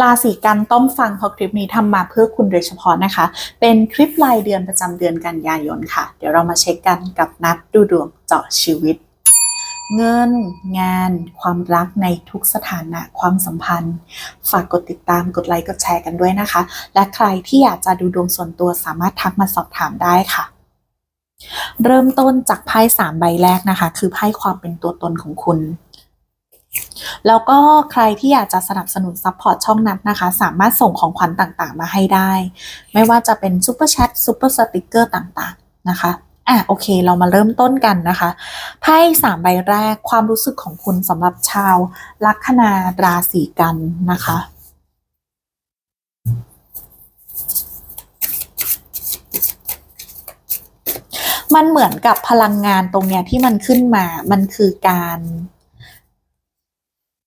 ราศีกันต้องฟังเพราะคลิปนี้ทำมาเพื่อคุณโดยเฉพาะนะคะ เป็นคลิปรายเดือนประจำเดือนกันยายนค่ะ เดี๋ยวเรามาเช็คกันกับนัดดูดวงเจาะชีวิต เงิน งาน ความรักในทุกสถานะความสัมพันธ์ ฝากกดติดตามกดไลค์กดแชร์กันด้วยนะคะ และใครที่อยากจะดูดวงส่วนตัวสามารถทักมาสอบถามได้ค่ะเริ่มต้นจากไพ่สามใบแรกนะคะ คือไพ่ความเป็นตัวตนของคุณ แล้วก็ใครที่อยากจะสนับสนุนซัพพอร์ตช่องนัดนะคะ สามารถส่งของขวัญต่างๆ มาให้ได้ ไม่ว่าจะเป็นซูเปอร์แชทซูเปอร์สติกเกอร์ต่างๆนะคะอะโอเค เรามาเริ่มต้นกันนะคะไพ่สามใบแรกความรู้สึกของคุณสำหรับชาวลัคนาราศีกันนะคะมันเหมือนกับพลังงานตรงเนี้ยที่มันขึ้นมา มันคือการ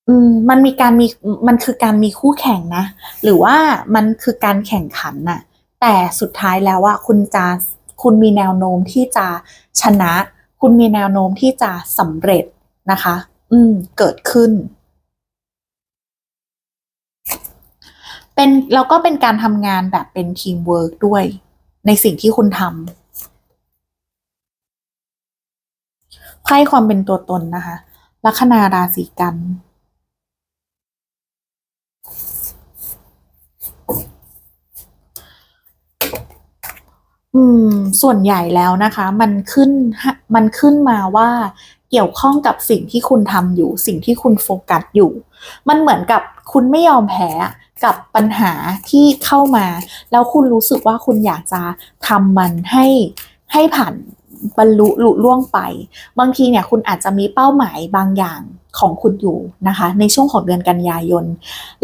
อืมมันมีการมีมันคือการมีคู่แข่งนะ หรือว่ามันคือการแข่งขันน่ะ แต่สุดท้ายแล้วว่าคุณจะคุณมีแนวโน้มที่จะชนะ คุณมีแนวโน้มที่จะสำเร็จนะคะ อืม เกิดขึ้น เป็นแล้วก็เป็นการทำงานแบบเป็นทีมเวิร์กด้วย ในสิ่งที่คุณทำไพ่ความเป็นตัวตนนะคะลัคนาราศีกัน อืม ส่วนใหญ่แล้วนะคะ มันขึ้นมันขึ้นมาว่าเกี่ยวข้องกับสิ่งที่คุณทำอยู่ สิ่งที่คุณโฟกัสอยู่ มันเหมือนกับคุณไม่ยอมแพ้กับปัญหาที่เข้ามา แล้วคุณรู้สึกว่าคุณอยากจะทำมันให้ให้ผ่านบรรลุลุล่วงไป บางทีเนี่ยคุณอาจจะมีเป้าหมายบางอย่างของคุณอยู่นะคะ ในช่วงของเดือนกันยายน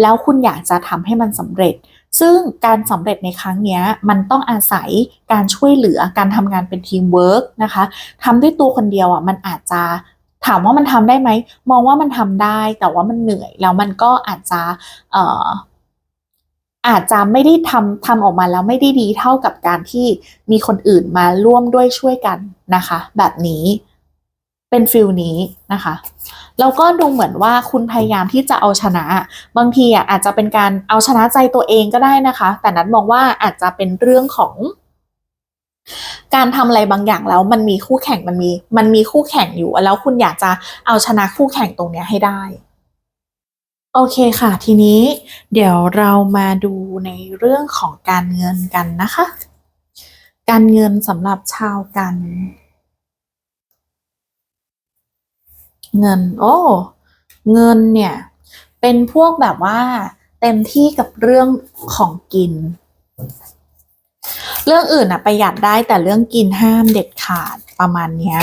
แล้วคุณอยากจะทำให้มันสำเร็จ ซึ่งการสำเร็จในครั้งนี้มันต้องอาศัยการช่วยเหลือการทำงานเป็นทีมเวิร์กนะคะทำด้วยตัวคนเดียวอะมันอาจจะถามว่ามันทำได้ไหม มองว่ามันทำได้แต่ว่ามันเหนื่อย แล้วมันก็อาจจะเอ่ออาจจะไม่ได้ทำทำออกมาแล้วไม่ได้ดีเท่ากับการที่มีคนอื่นมาร่วมด้วยช่วยกันนะคะ แบบนี้เป็นฟิลนี้นะคะ แล้วก็ดูเหมือนว่าคุณพยายามที่จะเอาชนะ บางทีอะอาจจะเป็นการเอาชนะใจตัวเองก็ได้นะคะ แต่นัดมองว่าอาจจะเป็นเรื่องของการทำอะไรบางอย่างแล้วมันมีคู่แข่งมันมีมันมีคู่แข่งอยู่ แล้วคุณอยากจะเอาชนะคู่แข่งตรงเนี้ยให้ได้ โอเคค่ะ ทีนี้เดี๋ยวเรามาดูในเรื่องของการเงินกันนะคะ การเงินสำหรับชาวกัน เงิน โอ้ เงินเนี่ย เป็นพวกแบบว่า เต็มที่กับเรื่องของกิน เรื่องอื่นอะประหยัดได้แต่เรื่องกินห้ามเด็ดขาดประมาณเนี้ย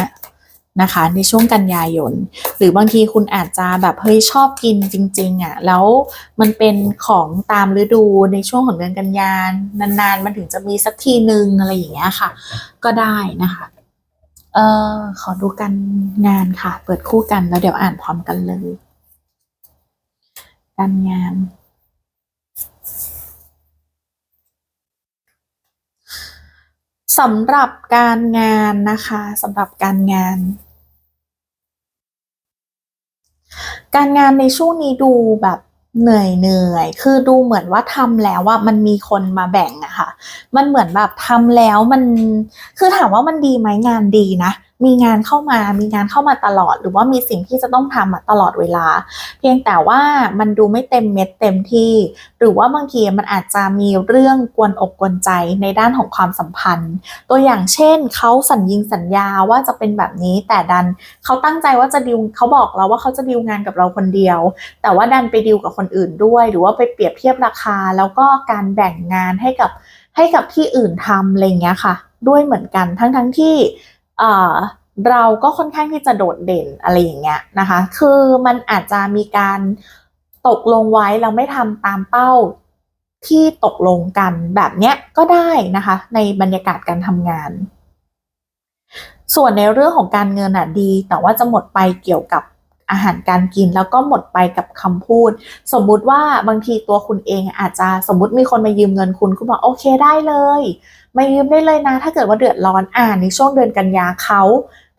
นะคะ ในช่วงกันยายน หรือบางทีคุณอาจจะแบบเฮ้ยชอบกินจริง ๆอะแล้วมันเป็นของตามฤดูในช่วงของเดือนกันยานนานๆ มันถึงจะมีสักทีนึงอะไรอย่างเงี้ยค่ะ ก็ได้นะคะ เอ่อขอดูกันงานค่ะ เปิดคู่กันแล้วเดี๋ยวอ่านพร้อมกันเลยการงาน สำหรับการงานนะคะสำหรับการงาน การงานในช่วงนี้ดูแบบ เหนื่อยเหนื่อย คือดูเหมือนว่าทำแล้วว่ามันมีคนมาแบ่งอะค่ะ มันเหมือนแบบทำแล้วมัน คือถามว่ามันดีไหมงานดีนะ มีงานเข้ามามีงานเข้ามาตลอด หรือว่ามีสิ่งที่จะต้องทำตลอดเวลา เพียงแต่ว่ามันดูไม่เต็มเม็ดเต็มที่ หรือว่าบางทีมันอาจจะมีเรื่องกวนอกกวนใจในด้านของความสัมพันธ์ ตัวอย่างเช่นเขาสัญญิงสัญญาว่าจะเป็นแบบนี้แต่ดันเขาตั้งใจว่าจะดิวเขาบอกเราว่าเขาจะดิวงานกับเราคนเดียว แต่ว่าดันไปดิวกับคนอื่นด้วย หรือว่าไปเปรียบเทียบราคา แล้วก็การแบ่งงานให้กับให้กับที่อื่นทำอะไรอย่างเงี้ยค่ะ ด้วยเหมือนกันทั้งทั้งที่ เอ่อเราก็ค่อนข้างที่จะโดดเด่นอะไรอย่างเงี้ยนะคะ คือมันอาจจะมีการตกลงไว้แล้วไม่ทำตามเป้าที่ตกลงกันแบบเนี้ยก็ได้นะคะ ในบรรยากาศการทำงาน ส่วนในเรื่องของการเงินอะดี แต่ว่าจะหมดไปเกี่ยวกับอาหารการกินแล้วก็หมดไปกับคำพูด สมมุติว่าบางทีตัวคุณเองอาจจะสมมติมีคนมายืมเงินคุณคุณบอกโอเคได้เลย มายืมได้เลยนะ ถ้าเกิดว่าเดือดร้อนอ่านในช่วงเดือนกันยาเขา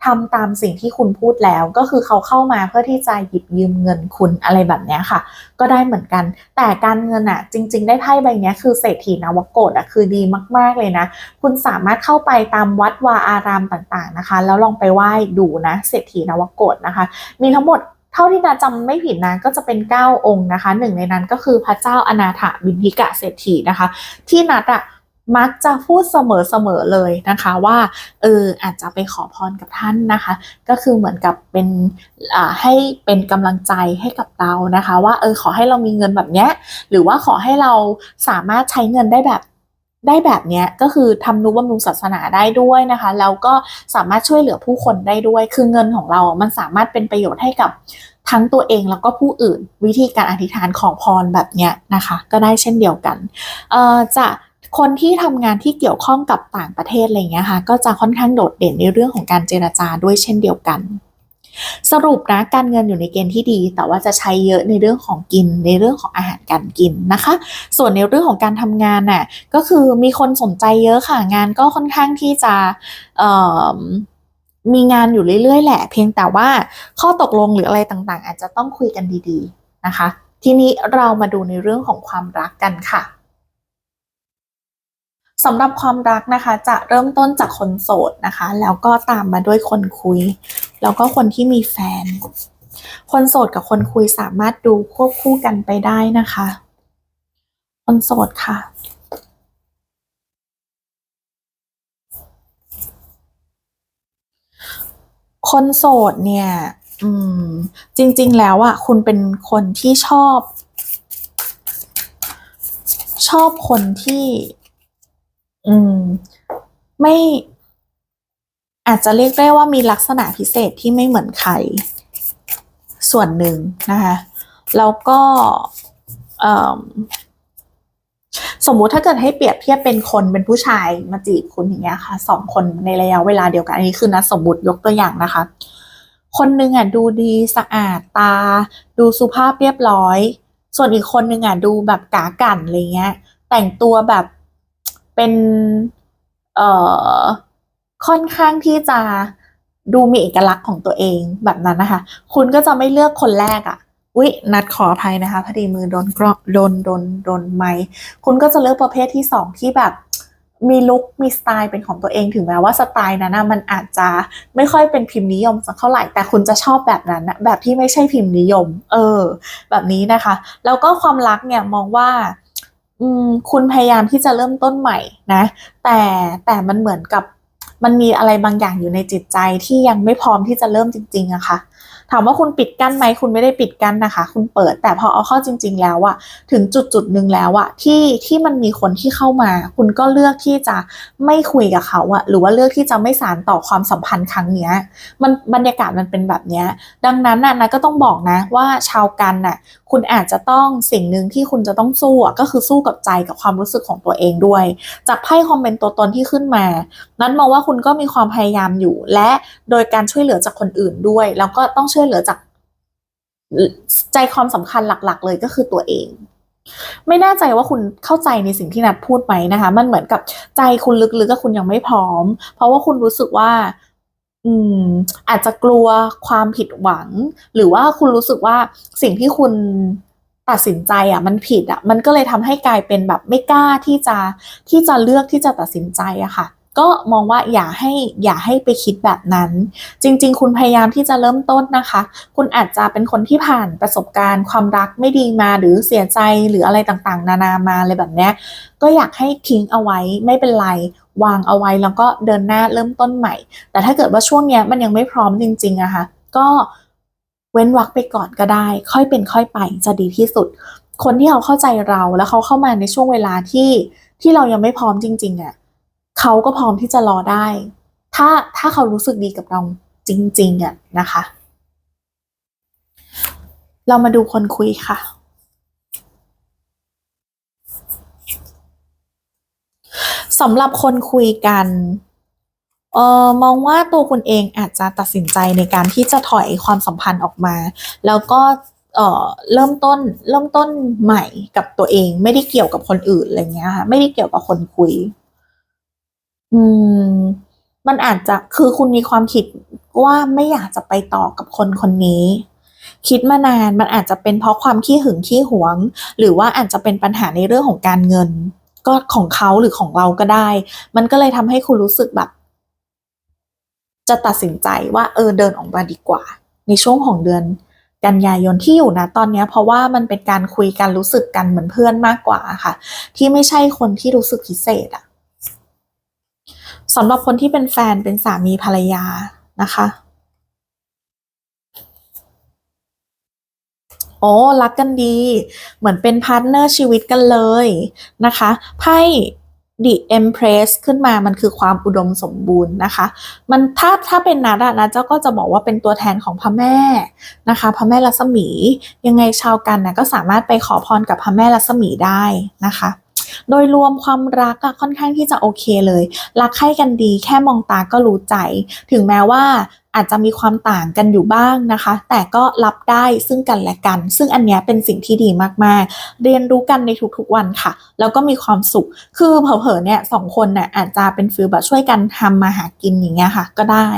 ทำตามสิ่งที่คุณพูดแล้วก็คือเขาเข้ามาเพื่อที่จะหยิบยืมเงินคุณอะไรแบบนี้ค่ะ ก็ได้เหมือนกัน แต่การเงินอะจริง ๆ ได้ไพ่ใบนี้คือเศรษฐีนวโกฏอะคือดีมาก ๆเลยนะ คุณสามารถเข้าไปตามวัดวาอารามต่างๆนะคะ แล้วลองไปไหว้ดูนะเศรษฐีนวโกฏนะคะ มีทั้งหมดเท่าที่นาจำไม่ผิดนะก็จะเป็น 9 องค์นะคะหนึ่งในนั้นก็คือพระเจ้าอนาถบินทิกะเศรษฐีนะคะ ที่นัดอะ มักจะพูดเสมอๆเลยนะคะว่าเอออาจจะไปขอพรกับท่านนะคะ ก็คือเหมือนกับเป็นให้เป็นกำลังใจให้กับเรานะคะ ว่าเออขอให้เรามีเงินแบบเนี้ยหรือว่าขอให้เราสามารถใช้เงินได้แบบได้แบบเนี้ยก็คือทำนุบำรุงศาสนาได้ด้วยนะคะแล้วก็สามารถช่วยเหลือผู้คนได้ด้วย คือเงินของเรา มันสามารถเป็นประโยชน์ให้กับทั้งตัวเองแล้วก็ผู้อื่นวิธีการอธิษฐานขอพรแบบเนี้ยนะคะ ก็ได้เช่นเดียวกันจะ คนที่ทำงานที่เกี่ยวข้องกับต่างประเทศอะไรเงี้ยค่ะก็จะค่อนข้างโดดเด่นในเรื่องของการเจรจาด้วยเช่นเดียวกัน สรุปนะการเงินอยู่ในเกณฑ์ที่ดี แต่ว่าจะใช้เยอะในเรื่องของกินในเรื่องของอาหารการกินนะคะ ส่วนในเรื่องของการทำงานน่ะก็คือมีคนสนใจเยอะค่ะงานก็ค่อนข้างที่จะมีงานอยู่เรื่อยๆ แหละ เพียงแต่ว่าข้อตกลงหรืออะไรต่างๆ อาจจะต้องคุยกันดีๆนะคะ ทีนี้เรามาดูในเรื่องของความรักกันค่ะ สำหรับความรักนะคะ จะเริ่มต้นจากคนโสดนะคะ แล้วก็ตามมาด้วยคนคุย แล้วก็คนที่มีแฟน คนโสดกับคนคุยสามารถดูควบคู่กันไปได้นะคะ คนโสดค่ะคนโสดเนี่ย อืม จริง ๆ แล้วอะคุณเป็นคนที่ชอบ ชอบคนที่ อืม ไม่อาจจะเรียกได้ว่ามีลักษณะพิเศษที่ไม่เหมือนใคร ส่วนหนึ่งนะคะแล้วก็สมมุติถ้าเกิดให้เปรียบเทียบเป็นคนเป็นผู้ชายมาจีบคุณอย่างเงี้ยค่ะสองคนในระยะเวลาเดียวกันอันนี้คือนัดสมมติยกตัวอย่างนะคะ คนหนึ่งอะดูดีสะอาดตา ดูสุภาพเรียบร้อย ส่วนอีกคนหนึ่งอะดูแบบกากันอะไรเงี้ย แต่งตัวแบบ เป็นเอ่อค่อนข้างที่จะดูมีเอกลักษณ์ของตัวเองแบบนั้นนะคะ คุณก็จะไม่เลือกคนแรกอะ่ะอุ๊ยนัดขออภัยนะคะพอดีมือโดนกรอโดนโดนโดนไม้คุณก็จะเลือกประเภทที่สองที่แบบมีลุคมีสไตล์เป็นของตัวเองถึงแม้ว่าสไตล์นั้นนะมันอาจจะไม่ค่อยเป็นพิมพ์นิยมสักเท่าไหร่แต่คุณจะชอบแบบนั้นนะแบบที่ไม่ใช่พิมพ์นิยม เออ แบบนี้นะคะ แล้วก็ความรักเนี่ยมองว่า อืมคุณพยายามที่จะเริ่มต้นใหม่นะ แต่แต่มันเหมือนกับมันมีอะไรบางอย่างอยู่ในจิตใจที่ยังไม่พร้อมที่จะเริ่มจริง ๆอะค่ะถามว่าคุณปิดกั้นไหมคุณไม่ได้ปิดกั้นนะคะ คุณเปิดแต่พอเอาเข้าจริง ๆ แล้วอะถึงจุดจุดหนึ่งแล้วอะที่ที่มันมีคนที่เข้ามา คุณก็เลือกที่จะไม่คุยกับเขาอะหรือว่าเลือกที่จะไม่สานต่อความสัมพันธ์ครั้งเนี้ยมันบรรยากาศมันเป็นแบบเนี้ยดังนั้นน่ะนะก็ต้องบอกนะว่าชาวกันน่ะคุณอาจจะต้องสิ่งหนึ่งที่คุณจะต้องสู้อะก็คือสู้กับใจกับความรู้สึกของตัวเองด้วย จากไพ่คอมเมนต์ตัวตนที่ขึ้นมา นั้นมองว่าคุณก็มีความพยายามอยู่ และโดยการช่วยเหลือจากคนอื่นด้วย แล้วก็ต้องช่วยเหลือจากใจความสำคัญหลัก ๆ เลยก็คือตัวเอง ไม่แน่ใจว่าคุณเข้าใจในสิ่งที่นัดพูดไหมนะคะ มันเหมือนกับใจคุณลึกๆก็คุณยังไม่พร้อม เพราะว่าคุณรู้สึกว่า อืม อาจจะกลัวความผิดหวัง หรือว่าคุณรู้สึกว่าสิ่งที่คุณตัดสินใจอะมันผิดอะมันก็เลยทำให้กลายเป็นแบบไม่กล้าที่จะที่จะเลือกที่จะตัดสินใจอะค่ะ ก็มองว่าอย่าให้อย่าให้ไปคิดแบบนั้น จริง ๆ คุณพยายามที่จะเริ่มต้นนะคะ คุณอาจจะเป็นคนที่ผ่านประสบการณ์ ความรักไม่ดีมาหรือเสียใจหรืออะไรต่างๆ นานามาอะไรแบบเนี้ยก็อยากให้ทิ้งเอาไว้ไม่เป็นไรวางเอาไว้แล้วก็เดินหน้าเริ่มต้นใหม่ แต่ถ้าเกิดว่าช่วงเนี้ยมันยังไม่พร้อมจริงๆอะคะก็เว้นวักไปก่อนก็ได้ ค่อยเป็นค่อยไปจะดีที่สุด คนที่เขาเข้าใจเราแล้วเขาเข้ามาในช่วงเวลาที่ที่เรายังไม่พร้อมจริง ๆอะ เขาก็พร้อมที่จะรอได้ ถ้าถ้าเขารู้สึกดีกับเราจริงๆอะนะคะ เรามาดูคนคุยค่ะ สำหรับคนคุยกันเออมองว่าตัวคุณเองอาจจะตัดสินใจในการที่จะถอยความสัมพันธ์ออกมา แล้วก็เออเริ่มต้นเริ่มต้นใหม่กับตัวเอง ไม่ได้เกี่ยวกับคนอื่นอะไรเงี้ยค่ะไม่ได้เกี่ยวกับคนคุย อืม มันอาจจะคือคุณมีความคิดว่าไม่อยากจะไปต่อกับคนคนนี้ คิดมานานมันอาจจะเป็นเพราะความขี้หึงขี้หวง หรือว่าอาจจะเป็นปัญหาในเรื่องของการเงิน ก็ของเขาหรือของเราก็ได้ มันก็เลยทำให้คุณรู้สึกแบบ จะตัดสินใจว่าเออเดินออกมาดีกว่า ในช่วงของเดือนกันยายนที่อยู่นะตอนนี้เพราะว่ามันเป็นการคุยกันรู้สึกกันเหมือนเพื่อนมากกว่าค่ะ ที่ไม่ใช่คนที่รู้สึกพิเศษอะ สำหรับคนที่เป็นแฟนเป็นสามีภรรยานะคะ โอ้รักกันดี เหมือนเป็นพาร์ทเนอร์ชีวิตกันเลยนะคะไพ่ The Empress ขึ้นมามันคือความอุดมสมบูรณ์นะคะ มันถ้าถ้าเป็นนัดอะนะเจ้าก็จะบอกว่าเป็นตัวแทนของพระแม่นะคะพระแม่ลักษมี ยังไงชาวกันนะก็สามารถไปขอพรกับพระแม่ลักษมีได้นะคะ โดยรวมความรักอะค่อนข้างที่จะโอเคเลย รักใคร่กันดี แค่มองตาก็รู้ใจ ถึงแม้ว่าอาจจะมีความต่างกันอยู่บ้างนะคะ แต่ก็รับได้ซึ่งกันและกัน ซึ่งอันนี้เป็นสิ่งที่ดีมากๆ เรียนรู้กันในทุกๆวันค่ะ แล้วก็มีความสุข คือเผลอๆเนี่ยสองคนเนี่ยอาจจะเป็นฟิลแบบช่วยกันทำมาหากินอย่างเงี้ยค่ะ ก็ได้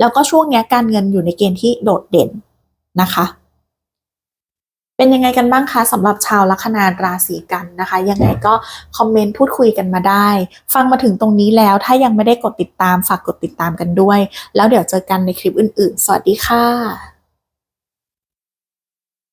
แล้วก็ช่วงนี้การเงินอยู่ในเกณฑ์ที่โดดเด่นนะคะ เป็นยังไงกันบ้างคะสำหรับชาวลัคนาราศีกันนะคะ ยังไงก็คอมเมนต์พูดคุยกันมาได้ ฟังมาถึงตรงนี้แล้วถ้ายังไม่ได้กดติดตามฝากกดติดตามกันด้วย แล้วเดี๋ยวเจอกันในคลิปอื่นๆ สวัสดีค่ะ